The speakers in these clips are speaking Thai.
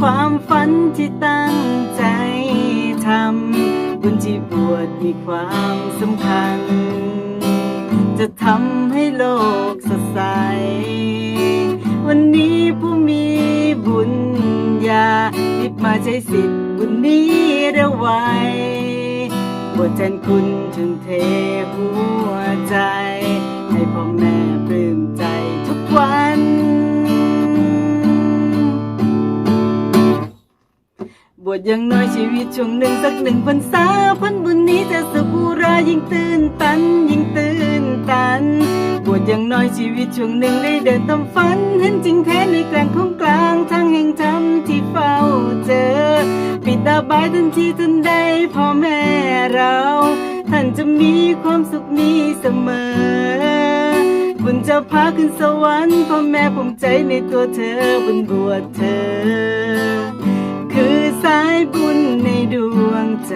ความฝันที่ตั้งใจทำบุญที่บวชมีความสำคัญ จะทำให้โลกสดใส วันนี้ผู้มีบุญญาหยิบมาใช้สิทธิ์บุญนี้ระไว้บวชแทนคุณถึงเทหัวใจ บวชอย่างน้อยชีวิตช่วงหนึ่งสักหนึ่งพรรษาผลบุญนี้จะสุขอุรายิ่งตื่นตันยิ่งตื่นตัน บวชอย่างน้อยชีวิตช่วงหนึ่งได้เดินตามฝันเห็นจริงแท้ในกลางของกลางทางแห่งธรรมที่เฝ้าเจอ ปิดตาบายทันทีทันใดพ่อแม่เรา ท่านจะมีความสุขนี้เสมอ บุญจะพาขึ้นสวรรค์พ่อแม่ภูมิใจในตัวเธอบุญบวชเธอ สายบุญในดวงใจ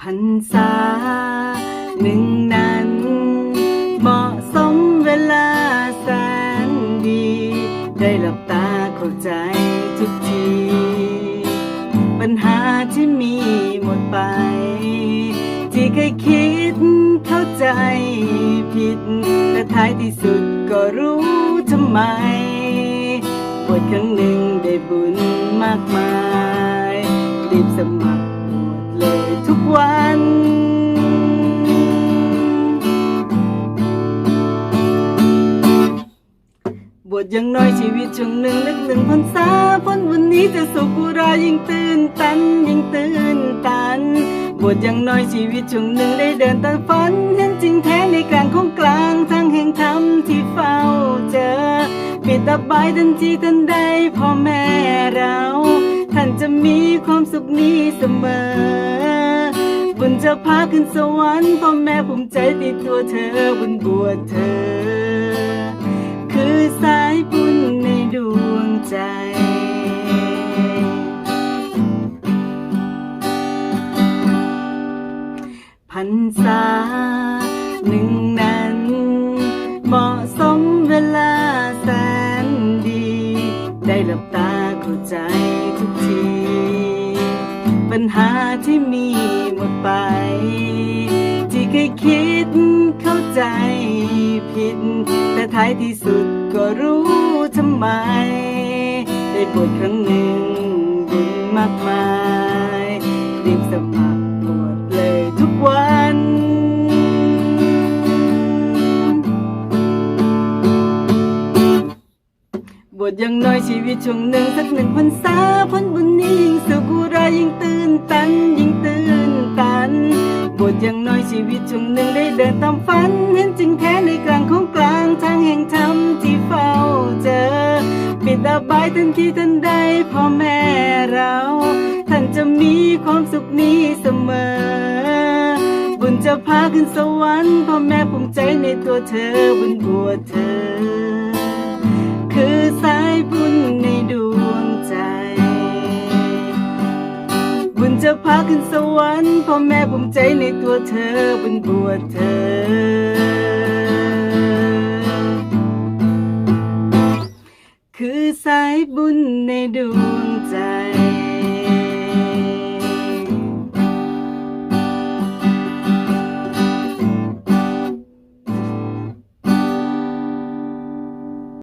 พันษาหนึ่งนั้นเหมาะสมเวลาแสนดี ได้หลับตาเข้าใจทุกที ปัญหาที่มีหมดไป เคยคิดเข้าใจผิด แต่ท้ายที่สุดก็รู้ทำไมบวชครั้งหนึ่งได้บุญมากมาย รีบสมัครบวชเลยทุกวันบวชย่างน้อยชีวิตช่วงหนึ่งลึกหนึ่งพรรษาพ้นวันนี้จะสุขุรายิ่งตื่นตันยิ่งตื่นตัน บวชอย่างน้อยชีวิตช่วงหนึ่งได้เดินตามฝันเห็นจริงแท้ในกลางของกลางทางแห่งธรรมที่เฝ้าเจอ ปิดตาบายทันทีทันใดพ่อแม่เรา ท่านจะมีความสุขนี้เสมอ บุญจะพาขึ้นสวรรค์พ่อแม่ภูมิใจในตัวเธอบุญบวชเธอ คือสายบุญในดวงใจ ที่มีหมดไป ที่เคยคิดเข้าใจผิด แต่ท้ายที่สุดก็รู้ทำไม ได้บวชครั้งหนึ่งบุญมากมายรีบสมัครบวชเลยทุกวันบวชอย่างน้อยชีวิตช่วงหนึ่งสักหนึ่งพรรษาพ้นบุญนี้ยิ่งสุขุรายิ่งตื่นตันยิ่งตื่นตัน บวชอย่างน้อยชีวิตช่วงหนึ่งได้เดินตามฝัน เห็นจริงแท้ในกลางของกลางทางแห่งธรรมที่เฝ้าเจอ ปิดตาบายทันทีทันใดพ่อแม่เรา ท่านจะมีความสุขนี้เสมอบุญจะพาขึ้นสวรรค์พ่อแม่ภูมิใจในตัวเธอบุญบวชเธอ พาขึ้นสวรรค์พ่อแม่ภูมิใจในตัวเธอบุญบวเธอ คือสายบุญในดวงใจ